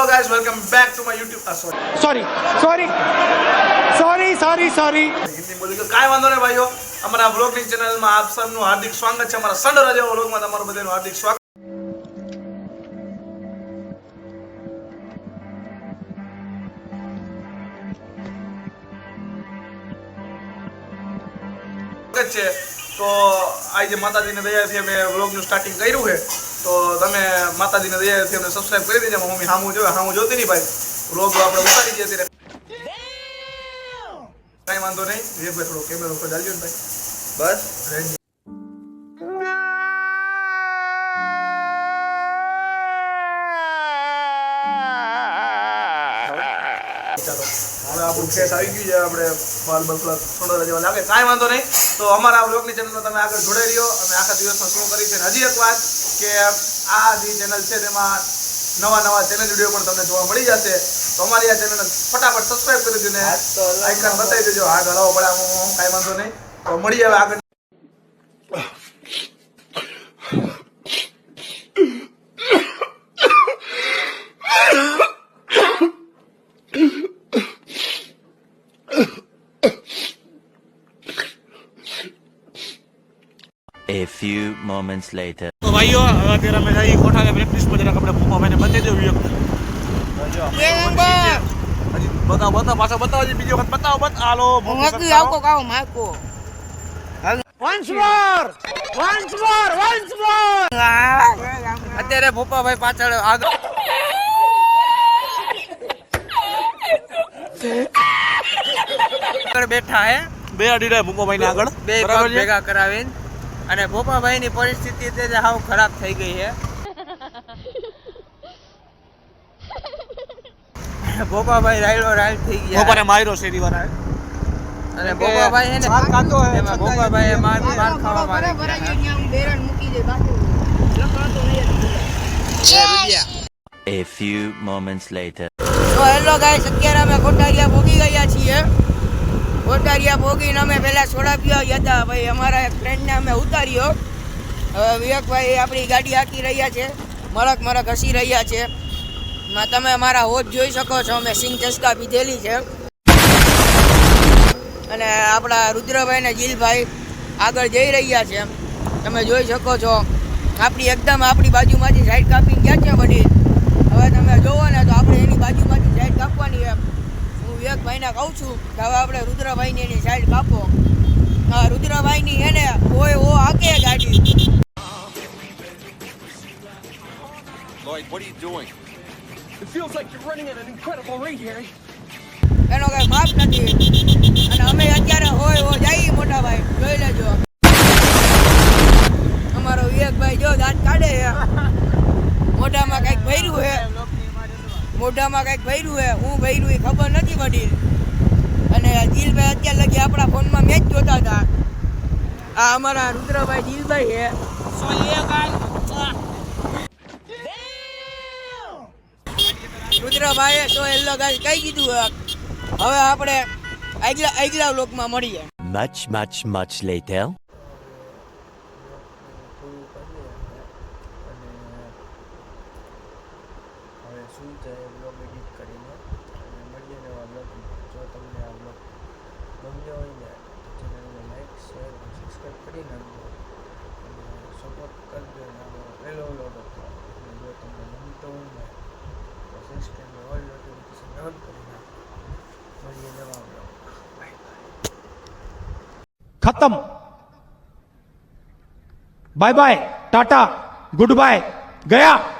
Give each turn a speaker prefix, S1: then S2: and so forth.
S1: Hello guys welcome back to my YouTube sorry
S2: sorry sorry sorry sorry
S1: Hindi બોલી તો કાંઈ વાંધો નહીં ભાઈઓ. અમારા બ્લોગિંગ ચેનલમાં આપ સૌનું હાર્દિક સ્વાગત છે. અમારા સંડો રાજા વ્લોગમાં તમારું બધાનું હાર્દિક સ્વાગત. છે. તો આજે માતાજીને દયાથી અમે વ્લોગનું સ્ટાર્ટિંગ કર્યું છે. તો તમે માતાજીને દયાથી અમને સબસ્ક્રાઇબ કરી દેજો. મમ્મી હામું જોવે, હામું જોતી નહીં ભાઈ. વ્લોગ આપણે ઉતારી દઈએ અત્યારે. કાંઈ વાંધો નહીં. ભાઈ થોડો કેમેરો ઉપર ચાલજો ને ભાઈ. બસ હવે આપણું ખેસ આવી ગયું છે. આપણે બાલ બાલ પ્લસ જેવા લાગે. કાંઈ વાંધો નહીં. તો અમારા બ્લોગની ચેનલમાં તમે આગળ જોડાઈ રહ્યો. અમે આખા દિવસમાં શું કરી છે હજી એક વાત. કે આ જે ચેનલ છે તેમાં નવા નવા ચેનલ વીડિયો પણ તમને જોવા મળી જશે. તો અમારી આ ચેનલને ફટાફટ સબસ્ક્રાઇબ કરી દેજો ને આઈકન બતાવી દેજો. હા ગળાવો પડે આમ કાંઈ વાંધો નહીં. તો મળી આવે આગળ.
S3: A few moments later.
S2: ભાઈઓ હવે અત્યારે અમે જઈ કોઠા પ્રેક્ટિસ પર જરાક આપણે ભૂપાભાઈને બતાવી દેવું એક હજી બતાવો બતાવો પાછો બતાવો હજી બીજી વખત બતાવો બત આલો
S4: મકી આવકો કાવો માકો અત્યારે ભોપાભાઈ પાછળ આગળ. આગળ બેઠા હે.
S2: બે અડીડા ભૂપાભાઈને આગળ.
S4: બે? ભેગા કરાવીને. અને ભોપાભાઈ ની પરિસ્થિતિ તે સાવ ખરાબ થઈ ગઈ છે. ભોપાભાઈ રાયડો રાયડ થઈ ગયા.
S2: ભોપાને માર્યો શેરી વાળા
S4: અને ભોપાભાઈ હે ને
S2: માર ખાતો હે,
S4: એમાં ભોપાભાઈ માર માર ખાવા મારે
S3: A few moments later.
S4: તો હેલો ગાઈસ અત્યારે અમે કોટારિયા ભોગી ગયા છીએ. કોટારિયા ભોગીને અમે પહેલાં ગયા હતા. ભાઈ, અમારા એક ફ્રેન્ડને અમે ઉતાર્યો. હવે વિવેકભાઈ આપણી ગાડી હાકી રહ્યા છે. મરક મરક હસી રહ્યા છે. તમે અમારા હોજ જોઈ શકો છો. અમે સિંગ ચસ્કા પીધેલી છે. અને આપણા રુદ્રભાઈ ને જીલભાઈ આગળ જઈ રહ્યા છે. તમે જોઈ શકો છો. આપણી એકદમ આપણી બાજુમાંથી સાઈડ કાપીને ગયા છે બધી. હવે તમે જોવો ને તો આપણે એની બાજુમાંથી સાઈડ એમ વિવેકભાઈને કહું છું કે હવે આપણે રુદ્રભાઈની એની સાઈડ કાપો. હા રુદ્રભાઈની એને હોય ઓ આકે ગાડી.
S5: Lloyd, what are you doing? It feels like you're running at an incredible rate, Harry.
S4: એનો કઈ માપ નથી. અને અમે અત્યારે હોય હો જઈએ મોટા ભાઈ. જોઈ લેજો. અમારો વિવેકભાઈ જો દાંત કાઢે છે. મોઢામાં કંઈક ભર્યું છે. મોઢામાં કંઈક ભર્યું છે. હું ભર્યું એ ખબર નથી પડી અને જીલભાઈ અત્યારે લગી આપણા ફોનમાં મેચ જોતા હતા. આ અમારા રુદ્રભાઈ દિલભાઈ છે. રુદ્રભાઈએ તો હેલો ગાય કઈ કીધું. હવે આપણે આગલા આગલા લોકમાં મળીએ.
S3: Much, much, much later.
S6: હવે શું છે બ્લોગ એડિટ કરીને? અને મળીએ નવા બ્લોગમાં જો તમને આ બ્લોગ ગમ્યો હોય ને શેર અને સબસ્ક્રાઈબ કરી નાખજો અને સપોર્ટ કરજો અને આનો પહેલો બ્લોગ હતો અને જો તમને ગમતો હોય ને તો સબસ્ક્રાઈબ ઓલ નોટિફિકેશન ઓન કરી નાખો મળીએ નવા બ્લોગમાં બાય બાય
S2: ખતમ બાય બાય ટાટા ગુડ બાય ગયા